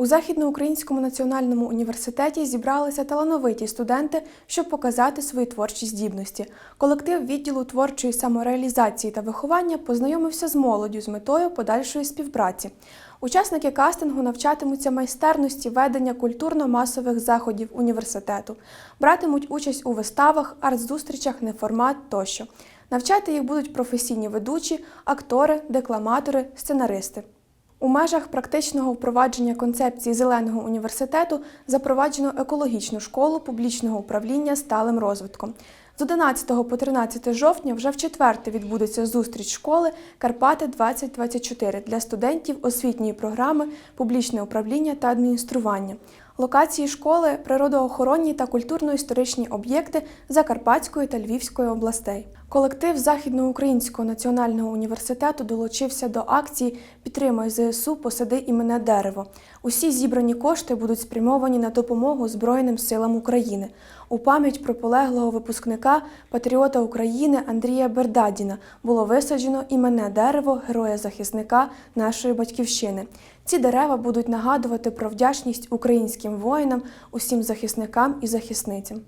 У Західноукраїнському національному університеті зібралися талановиті студенти, щоб показати свої творчі здібності. Колектив відділу творчої самореалізації та виховання познайомився з молоддю з метою подальшої співпраці. Учасники кастингу навчатимуться майстерності ведення культурно-масових заходів університету, братимуть участь у виставах, арт-зустрічах, неформат тощо. Навчати їх будуть професійні ведучі, актори, декламатори, сценаристи. У межах практичного впровадження концепції зеленого університету запроваджено екологічну школу публічного управління сталим розвитком. З 11 по 13 жовтня вже в четверте відбудеться зустріч школи Карпати 2024 для студентів освітньої програми публічне управління та адміністрування. Локації школи природоохоронні та культурно-історичні об'єкти Закарпатської та Львівської областей. Колектив Західноукраїнського національного університету долучився до акції Підтримай ЗСУ, посади імене дерево. Усі зібрані кошти будуть спрямовані на допомогу Збройним силам України. У пам'ять про полеглого випускника патріота України Андрія Бердадіна було висаджено іменне дерево героя-захисника нашої батьківщини. Ці дерева будуть нагадувати про вдячність українським воїнам, усім захисникам і захисницям.